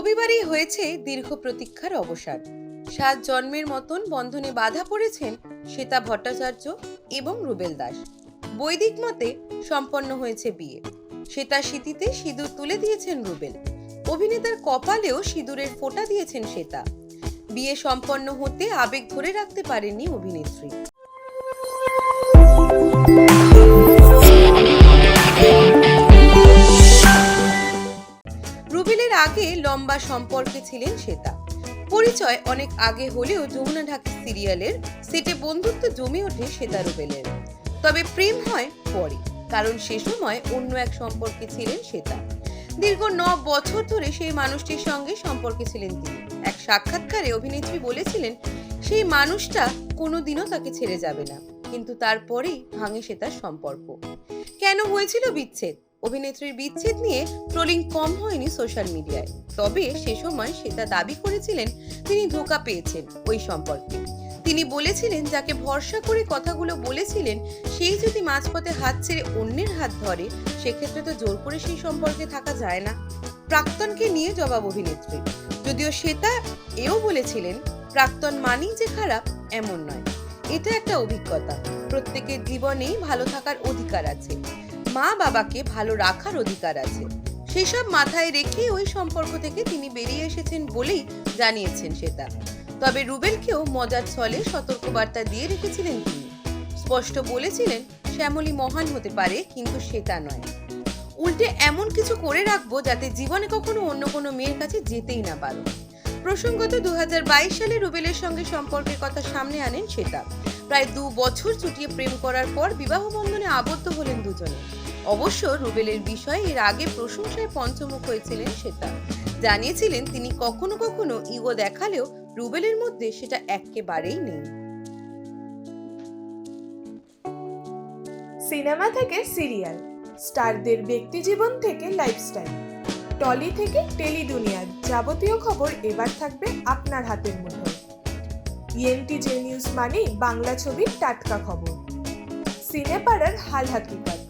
রবিবারই হয়েছে দীর্ঘ প্রতীক্ষার অবসান। সাত জন্মের মতন বন্ধনে বাধা পড়েছেন শ্বেতা ভট্টাচার্য এবং রুবেল দাস। বৈদিক মতে সম্পন্ন হয়েছে বিয়ে। শ্বেতা স্মৃতিতে সিঁদুর তুলে দিয়েছেন রুবেল। অভিনেতার কপালেও সিঁদুরের ফোঁটা দিয়েছেন শ্বেতা। বিয়ে সম্পন্ন হতে আবেগ ধরে রাখতে পারেননি অভিনেত্রী। রুবেলের আগে লম্বা সম্পর্কে ছিলেন শ্বেতা। পরিচয় অনেক আগে হলেও যমুনা ঢাকি সিরিয়ালের সেটে বন্ধুত্ব জমে ওঠে শ্বেতা রুবেলের। তবে প্রেম হয় পরে, কারণ সে সময় অন্য এক সম্পর্কে ছিলেন শ্বেতা। দীর্ঘ ন বছর ধরে সেই মানুষটির সঙ্গে সম্পর্কে ছিলেন তিনি। এক সাক্ষাৎকারে অভিনেত্রী বলেছিলেন, সেই মানুষটা কোনোদিনও তাকে ছেড়ে যাবে না, কিন্তু তারপরেই ভাঙে সে তার সম্পর্ক। কেন হয়েছিল বিচ্ছেদ? অভিনেত্রীর বিচ্ছেদ নিয়ে ট্রোলিং কম হয়নি সোশ্যাল মিডিয়ায় তবে সে সময় সেটা দাবি করেছিলেন, তিনি ধোকা পেয়েছেন ওই সম্পর্কে। তিনি বলেছিলেন, যাকে ভরসা করে কথাগুলো বলেছিলেন, সেই যদি মাঝপথে হাত ছেড়ে অন্যের হাত ধরে, সেক্ষেত্রে তো জোর করে সেই সম্পর্কে থাকা যায় না। প্রাক্তনকে নিয়ে জবাব অভিনেত্রী, যদিও শ্বেতা এও বলেছিলেন, প্রাক্তন মানেই যে খারাপ, এমন নয়। এটা একটা অভিজ্ঞতা। প্রত্যেকের জীবনেই ভালো থাকার অধিকার আছে। মা বাবাকে ভালো রাখার অধিকার আছে। সেসব মাথায় রেখে ওই সম্পর্ক থেকে তিনি বেরিয়ে এসেছেন বলেই জানিয়েছেন শ্বেতা তবে রুবেলকেও মজার ছলে সতর্কবার্তা দিয়ে রেখেছিলেন তিনি। স্পষ্ট বলেছিলেন, শ্যামলী মহান হতে পারে, কিন্তু শ্বেতা নয়। উল্টে এমন কিছু করে রাখব যাতে জীবনে কখনো অন্য কোনো মেয়ের কাছে যেতেই না পারো। প্রসঙ্গত দু হাজার বাইশ সালে রুবেলের সঙ্গে সম্পর্কের কথা সামনে আনেন শ্বেতা প্রায় দু বছর চুটিয়ে প্রেম করার পর বিবাহ বন্ধনে আবদ্ধ হলেন দুজনে। অবশ্য রুবেলের বিষয়ে এর আগে প্রশংসায় পঞ্চমুখ হয়েছিলেন শ্বেতা। জানিয়েছিলেন তিনি কখনো কখনো ইগো দেখালেও রুবেলের মধ্যে সেটা একেবারেই নেই। সিনেমা থেকে সিরিয়াল, স্টারদের ব্যক্তিজীবন থেকে লাইফস্টাইল, টলি থেকে টেলি দুনিয়ার যাবতীয় খবর এবার থাকবে আপনার হাতের মুঠোয় ইএনটি জে নিউজ মানেই বাংলা ছবির টাটকা খবর। সিনেপাড়ার হাল হাকিকাত